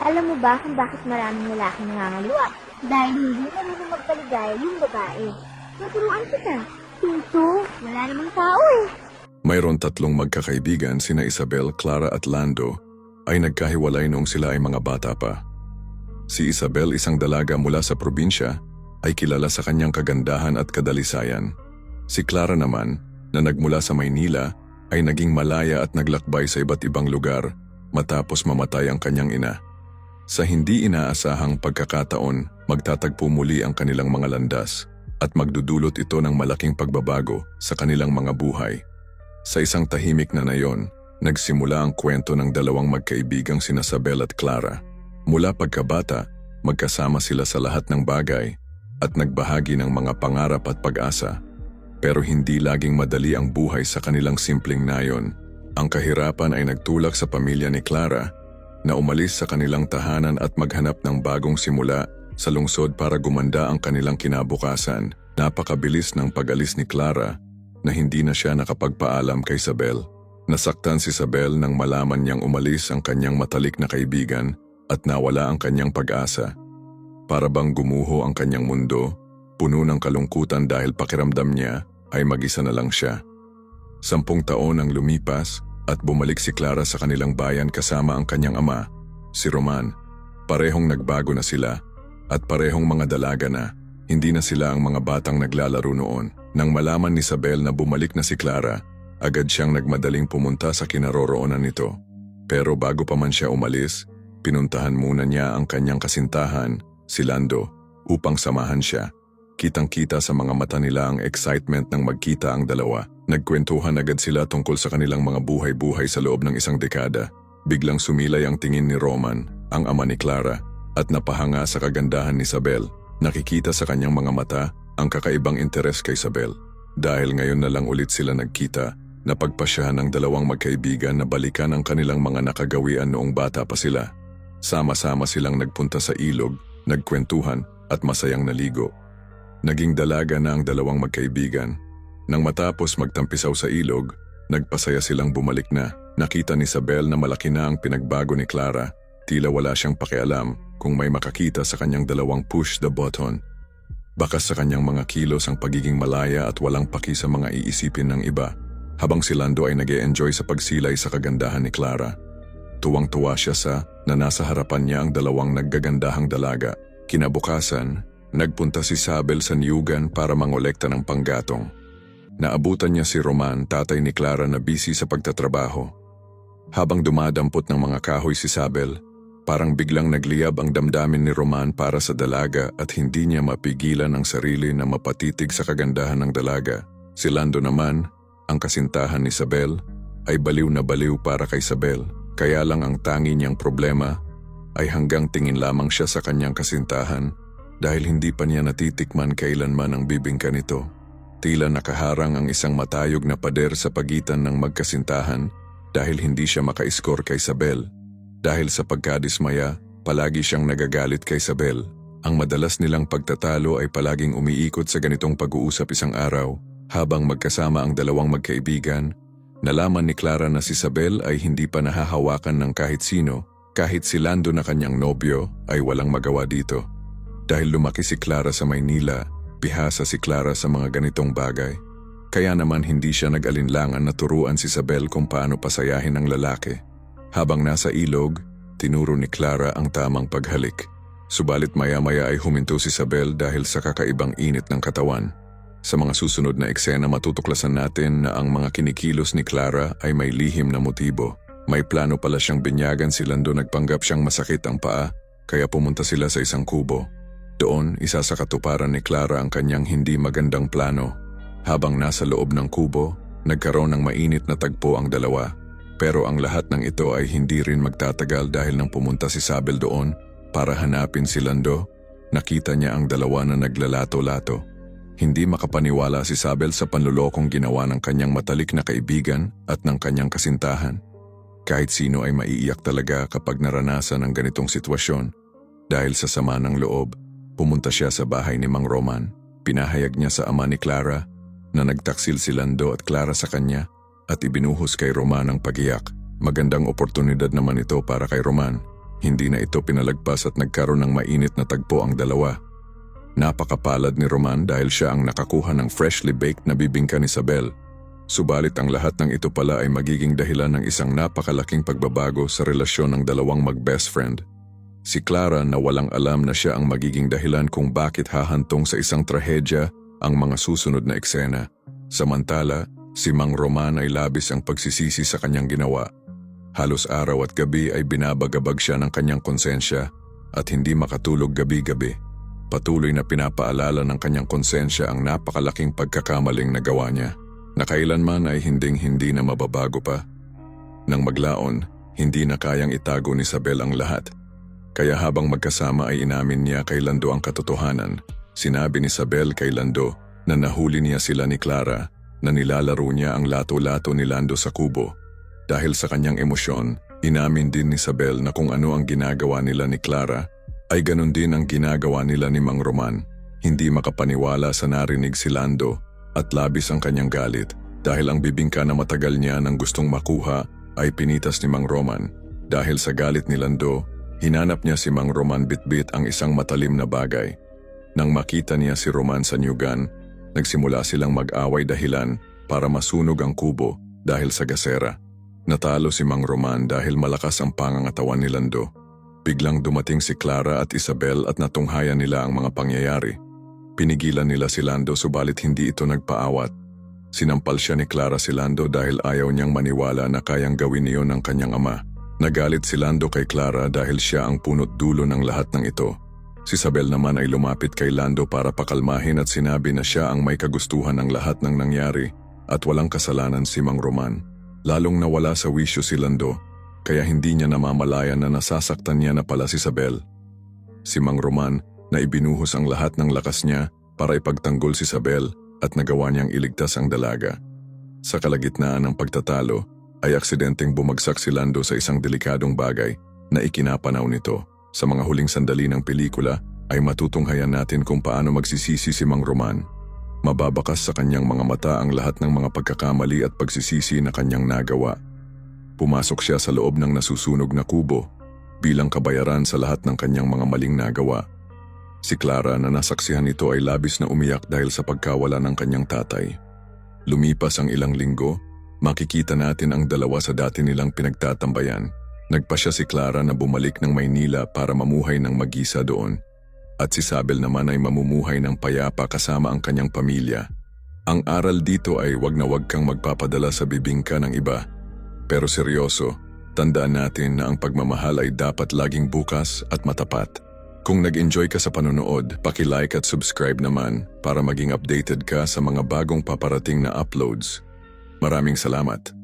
Alam mo ba kung bakit maraming lalaki nangangaluwa? Dahil hindi marunong magpaligaya yung babae. Naturuan kita. Pinto, wala namang tao eh. Mayroon tatlong magkakaibigan sina Isabel, Clara at Lando ay nagkahiwalay noong sila ay mga bata pa. Si Isabel, isang dalaga mula sa probinsya, ay kilala sa kanyang kagandahan at kadalisayan. Si Clara naman, na nagmula sa Maynila, ay naging malaya at naglakbay sa iba't ibang lugar matapos mamatay ang kanyang ina. Sa hindi inaasahang pagkakataon, magtatagpo muli ang kanilang mga landas at magdudulot ito ng malaking pagbabago sa kanilang mga buhay. Sa isang tahimik na nayon, nagsimula ang kwento ng dalawang magkaibigang sina Sabel at Clara. Mula pagkabata, magkasama sila sa lahat ng bagay at nagbahagi ng mga pangarap at pag-asa. Pero hindi laging madali ang buhay sa kanilang simpleng nayon. Ang kahirapan ay nagtulak sa pamilya ni Clara na umalis sa kanilang tahanan at maghanap ng bagong simula sa lungsod para gumanda ang kanilang kinabukasan. Napakabilis ng pag-alis ni Clara na hindi na siya nakapagpaalam kay Isabel. Nasaktan si Isabel nang malaman niyang umalis ang kanyang matalik na kaibigan at nawala ang kanyang pag-asa. Para bang gumuho ang kanyang mundo, puno ng kalungkutan dahil pakiramdam niya ay mag-isa na lang siya. Sampung taon ang lumipas at bumalik si Clara sa kanilang bayan kasama ang kanyang ama, si Roman. Parehong nagbago na sila at parehong mga dalaga na. Hindi na sila ang mga batang naglalaro noon. Nang malaman ni Isabel na bumalik na si Clara, agad siyang nagmadaling pumunta sa kinaroroonan nito. Pero bago pa man siya umalis, pinuntahan muna niya ang kanyang kasintahan, si Lando, upang samahan siya. Kitang-kita sa mga mata nila ang excitement ng magkita ang dalawa. Nagkwentuhan agad sila tungkol sa kanilang mga buhay-buhay sa loob ng isang dekada. Biglang sumilay ang tingin ni Roman, ang ama ni Clara, at napahanga sa kagandahan ni Isabel. Nakikita sa kanyang mga mata ang kakaibang interes kay Isabel. Dahil ngayon na lang ulit sila nagkita, napagpasyahan ng dalawang magkaibigan na balikan ang kanilang mga nakagawian noong bata pa sila. Sama-sama silang nagpunta sa ilog, nagkwentuhan at masayang naligo. Naging dalaga na ang dalawang magkaibigan. Nang matapos magtampisaw sa ilog, nagpasaya silang bumalik na. Nakita ni Isabel na malaki na ang pinagbago ni Clara. Tila wala siyang pakialam kung may makakita sa kanyang dalawang push the button. Baka sa kanyang mga kilos ang pagiging malaya at walang paki sa mga iisipin ng iba. Habang si Lando ay nag enjoy sa pagsilay sa kagandahan ni Clara. Tuwang-tuwa siya sa na nasa harapan niya ang dalawang naggagandahang dalaga. Kinabukasan, nagpunta si Sabel sa niyugan para mangolekta ng panggatong. Naabutan niya si Roman, tatay ni Clara na busy sa pagtatrabaho. Habang dumadampot ng mga kahoy si Sabel, parang biglang nagliyab ang damdamin ni Roman para sa dalaga at hindi niya mapigilan ang sarili na mapatitig sa kagandahan ng dalaga. Si Lando naman, ang kasintahan ni Isabel, ay baliw na baliw para kay Isabel. Kaya lang ang tangi niyang problema ay hanggang tingin lamang siya sa kanyang kasintahan dahil hindi pa niya natitikman kailanman ang bibingka nito. Tila nakaharang ang isang matayog na pader sa pagitan ng magkasintahan dahil hindi siya maka-score kay Isabel. Dahil sa pagkadismaya, palagi siyang nagagalit kay Isabel. Ang madalas nilang pagtatalo ay palaging umiikot sa ganitong pag-uusap isang araw. Habang magkasama ang dalawang magkaibigan, nalaman ni Clara na si Isabel ay hindi pa nahahawakan ng kahit sino, kahit si Lando na kanyang nobyo ay walang magawa dito. Dahil lumaki si Clara sa Maynila, bihasa si Clara sa mga ganitong bagay. Kaya naman hindi siya nag-alinlangan na turuan si Isabel kung paano pasayahin ang lalaki. Habang nasa ilog, tinuro ni Clara ang tamang paghalik. Subalit maya-maya ay huminto si Isabel dahil sa kakaibang init ng katawan. Sa mga susunod na eksena matutuklasan natin na ang mga kinikilos ni Clara ay may lihim na motibo. May plano pala siyang binyagan si Lando nagpanggap siyang masakit ang paa kaya pumunta sila sa isang kubo. Doon, isa sa katuparan ni Clara ang kanyang hindi magandang plano. Habang nasa loob ng kubo, nagkaroon ng mainit na tagpo ang dalawa. Pero ang lahat ng ito ay hindi rin magtatagal dahil nang pumunta si Sabel doon para hanapin si Lando, nakita niya ang dalawa na naglalato-lato. Hindi makapaniwala si Sabel sa panlulokong ginawa ng kanyang matalik na kaibigan at ng kanyang kasintahan. Kahit sino ay maiiyak talaga kapag naranasan ang ganitong sitwasyon. Dahil sa sama ng loob, pumunta siya sa bahay ni Mang Roman. Pinahayag niya sa ama ni Clara na nagtaksil si Lando at Clara sa kanya at ibinuhos kay Roman ang pagiyak. Magandang oportunidad naman ito para kay Roman. Hindi na ito pinalagpas at nagkaroon ng mainit na tagpo ang dalawa. Napakapalad ni Roman dahil siya ang nakakuha ng freshly baked na bibingka ni Isabel. Subalit ang lahat ng ito pala ay magiging dahilan ng isang napakalaking pagbabago sa relasyon ng dalawang mag-best friend. Si Clara na walang alam na siya ang magiging dahilan kung bakit hahantong sa isang trahedya ang mga susunod na eksena. Samantala, si Mang Roman ay labis ang pagsisisi sa kanyang ginawa. Halos araw at gabi ay binabagabag siya ng kanyang konsensya at hindi makatulog gabi-gabi. Patuloy na pinapaalala ng kanyang konsensya ang napakalaking pagkakamaling nagawa niya na kailanman ay hinding-hindi na mababago pa. Nang maglaon, hindi na kayang itago ni Isabel ang lahat. Kaya habang magkasama ay inamin niya kay Lando ang katotohanan. Sinabi ni Isabel kay Lando na nahuli niya sila ni Clara na nilalaro niya ang lato-lato ni Lando sa kubo. Dahil sa kanyang emosyon, inamin din ni Isabel na kung ano ang ginagawa nila ni Clara ay ganun din ang ginagawa nila ni Mang Roman. Hindi makapaniwala sa narinig si Lando at labis ang kanyang galit dahil ang bibingka na matagal niya nang gustong makuha ay pinitas ni Mang Roman. Dahil sa galit ni Lando, hinanap niya si Mang Roman bitbit ang isang matalim na bagay. Nang makita niya si Roman sa Nyugan, nagsimula silang mag-away dahilan para masunog ang kubo dahil sa gasera. Natalo si Mang Roman dahil malakas ang pangangatawan ni Lando. Biglang dumating si Clara at Isabel at natunghayan nila ang mga pangyayari. Pinigilan nila si Lando subalit hindi ito nagpaawat. Sinampal siya ni Clara si Lando dahil ayaw niyang maniwala na kayang gawin niyon ng kanyang ama. Nagalit si Lando kay Clara dahil siya ang punot dulo ng lahat ng ito. Si Isabel naman ay lumapit kay Lando para pakalmahin at sinabi na siya ang may kagustuhan ng lahat ng nangyari at walang kasalanan si Mang Roman. Lalong nawala sa wisyo si Lando kaya hindi niya namamalayan na nasasaktan niya na pala si Isabel. Si Mang Roman na ibinuhos ang lahat ng lakas niya para ipagtanggol si Isabel at nagawa niyang iligtas ang dalaga. Sa kalagitnaan ng pagtatalo ay aksidenteng bumagsak si Lando sa isang delikadong bagay na ikinapanaw nito. Sa mga huling sandali ng pelikula ay matutunghayan natin kung paano magsisisi si Mang Roman. Mababakas sa kanyang mga mata ang lahat ng mga pagkakamali at pagsisisi na kanyang nagawa. Pumasok siya sa loob ng nasusunog na kubo bilang kabayaran sa lahat ng kanyang mga maling nagawa. Si Clara na nasaksihan nito ay labis na umiyak dahil sa pagkawala ng kanyang tatay. Lumipas ang ilang linggo, makikita natin ang dalawa sa dati nilang pinagtatambayan. Nagpa siya si Clara na bumalik ng Maynila para mamuhay ng mag-isa doon. At si Sabel naman ay mamumuhay ng payapa kasama ang kanyang pamilya. Ang aral dito ay wag na wag kang magpapadala sa bibingka ng iba. Pero seryoso, tandaan natin na ang pagmamahal ay dapat laging bukas at matapat. Kung nag-enjoy ka sa panonood, paki-like at subscribe naman para maging updated ka sa mga bagong paparating na uploads. Maraming salamat.